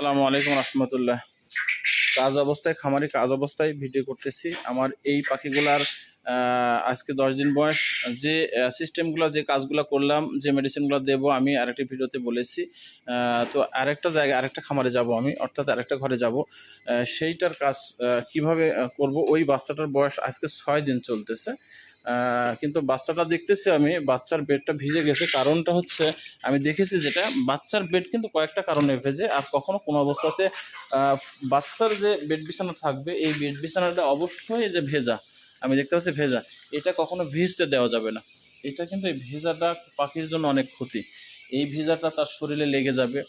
আসসালামু আলাইকুম রহমতুল্লাহ। কাজ অবস্থায়, খামারি কাজ অবস্থায় ভিডিও করতেছি। আমার এই পাখিগুলার আজকে দশ দিন বয়স। যে সিস্টেমগুলো যে কাজগুলো করলাম, যে মেডিসিনগুলো দেবো, আমি আরেকটি ভিডিওতে বলেছি। তো আরেকটা জায়গায়, আরেকটা খামারে যাব আমি, অর্থাৎ আরেকটা ঘরে যাব। সেইটার কাজ কীভাবে করব? ওই বাচ্চাটার বয়স আজকে ছয় দিন চলতেছে। কিন্তু বাচ্চাটা দেখতেছি আমি, বাচ্চার বেডটা ভিজে গেছে। কারণটা হচ্ছে, আমি দেখেছি যেটা, বাচ্চার বেড কিন্তু কয়েকটা কারণে ভেজে, আর কখনো কোনো অবস্থাতে বাচ্চার যে বেড বিছানা থাকবে, এই বেড বিছানাটা অবশ্যই যে ভেজা, আমি দেখতে পাচ্ছি ভেজা, এটা কখনো ভিজতে দেওয়া যাবে না। এটা কিন্তু এই ভেজাটা পাখির জন্য অনেক ক্ষতি। এই ভেজাটা তার শরীরে লেগে যাবে।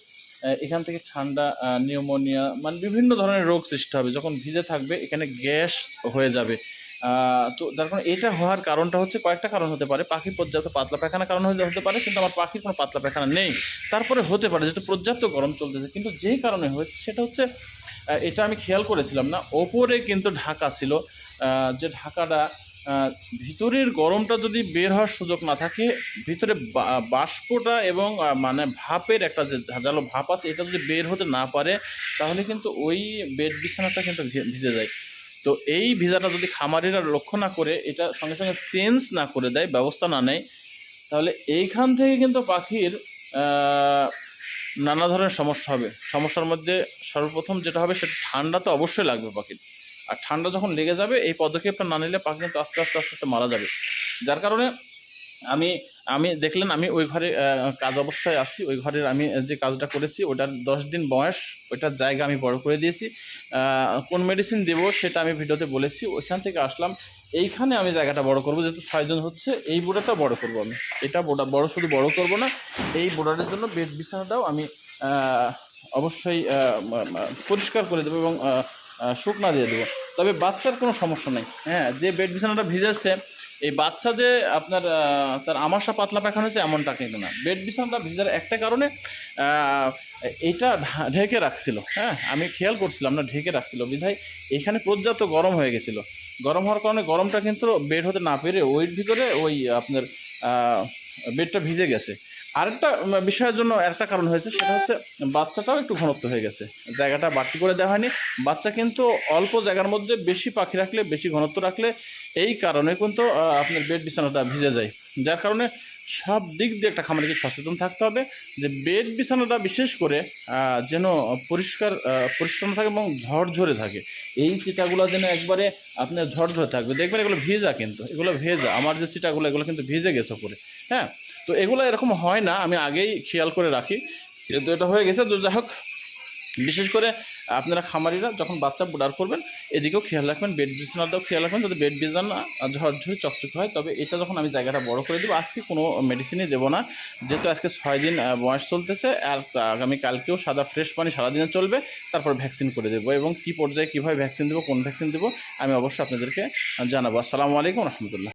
এখান থেকে ঠান্ডা নিউমোনিয়া মানে বিভিন্ন ধরনের রোগ সৃষ্টি হবে। যখন ভিজে থাকবে, এখানে গ্যাস হয়ে যাবে। তো যার কারণে এটা হওয়ার কারণটা হচ্ছে কয়েকটা কারণ হতে পারে। পাখির পর্যাপ্ত পাতলা পায়খানা কারণ হতে পারে, কিন্তু আমার পাখির কোনো পাতলা পায়খানা নেই। তারপরে হতে পারে, যেহেতু পর্যাপ্ত গরম চলতেছে, কিন্তু যেই কারণে হয়েছে সেটা হচ্ছে এটা আমি খেয়াল করেছিলাম না, ওপরে কিন্তু ঢাকা ছিল। যে ঢাকাটা ভিতরের গরমটা যদি বের হওয়ার সুযোগ না থাকে, ভিতরে বাষ্পটা এবং মানে ভাপের একটা যে ঝাঁঝালো ভাপ আছে, এটা যদি বের হতে না পারে, তাহলে কিন্তু ওই বেড বিছানাটা কিন্তু ভিজে যায়। তো এই ভিজাটা যদি খামারিরা লক্ষ্য না করে, এটা সঙ্গে সঙ্গে চেঞ্জ না করে দেয়, ব্যবস্থা না নেয়, তাহলে এইখান থেকে কিন্তু পাখির নানা ধরনের সমস্যা হবে। সমস্যার মধ্যে সর্বপ্রথম যেটা হবে, সেটা ঠান্ডা তো অবশ্যই লাগবে পাখির। আর ঠান্ডা যখন লেগে যাবে, এই পদক্ষেপটা না নিলে পাখি কিন্তু আস্তে আস্তে আস্তে আস্তে মারা যাবে। যার কারণে আমি আমি দেখলেন, আমি ওই ঘরে কাজ অবস্থায় আছি, ওই ঘরের আমি যে কাজটা করেছি, ওটার দশ দিন বয়স ওইটার জায়গা আমি বড় করে দিয়েছি। কোন মেডিসিন দেবো সেটা আমি ভিডিওতে বলেছি, ওইখান থেকে আসলাম। এইখানে আমি জায়গাটা বড় করব, যেহেতু ছয়জন হচ্ছে, এই বোর্ডারটা বড় করব আমি। এটা বোর্ডার, বড় শুধু বড় করব না, এই বোর্ডারের জন্য বেড বিছানাটাও আমি অবশ্যই পরিষ্কার করে দেবো এবং শুকনা দিয়ে দেবো। তবে বাচ্চার কোনো সমস্যা নেই। হ্যাঁ যে বেড বিছানাটা ভিজেছে এই বাচ্চা যে আপনার তার আমাশা পাতলা পাখানো হয়েছে এমনটা কিন্তু না। বেড বিছানাটা ভিজার একটা কারণে এটা ঢেকে রাখছিল হ্যাঁ? আমি খেয়াল করছিলাম না, ঢেকে রাখছিল। বিধায় এখানে পর্যাপ্ত গরম হয়ে গেছিল। গরম হওয়ার কারণে গরমটা কিন্তু বেড হতে না পেরে ওই ভিতরে ওই আপনার বেডটা ভিজে গেছে। আরেকটা বিষয়ের জন্য একটা কারণ হয়েছে, সেটা হচ্ছে বাচ্চাটাও একটু ঘনত্ব হয়ে গেছে। জায়গাটা বাড়তি করে দেওয়া হয়নি। বাচ্চা কিন্তু অল্প জায়গার মধ্যে বেশি পাখি রাখলে, বেশি ঘনত্ব রাখলে এই কারণে কিন্তু আপনার বেড বিছানাটা ভিজে যায়। যার কারণে সব দিক দিয়ে একটা খামারিকে সচেতন থাকতে হবে যে বেড বিছানাটা বিশেষ করে যেন পরিষ্কার পরিচ্ছন্ন থাকে এবং ঝরঝরে থাকে। এই চিটাগুলো যেন একবারে আপনার ঝরঝরে থাকবে। দেখবেন এগুলো ভেজা কিন্তু, এগুলো ভেজা। আমার যে চিটাগুলো, এগুলো কিন্তু ভিজে গেছে পরে হ্যাঁ? তো এগুলো এরকম হয় না, আমি আগেই খেয়াল করে রাখি। কিন্তু এটা হয়ে গেছে, তো যাই হোক, বিশেষ করে আপনারা খামারিরা যখন বাচ্চা বোডার করবেন, এদিকেও খেয়াল রাখবেন, বেড বিছানাটাও খেয়াল রাখবেন, যদি বেড বিছানা ঝরঝরে চকচকে হয়, তবে এটা যখন আমি জায়গাটা বড় করে দেবো, আজকে কোনো মেডিসিনই দেবো না। যেহেতু আজকে ছয় দিন বয়স চলতেছে, আর তা- আগামী কালকেও সাদা ফ্রেশ পানি সারাদিনে চলবে, তারপর ভ্যাকসিন করে দেবো এবং কী পর্যায়ে কীভাবে ভ্যাকসিন দেবো, কোন ভ্যাকসিন দেবো, আমি অবশ্যই আপনাদেরকে জানাব। আসসালামু আলাইকুম রহমতুল্লাহ।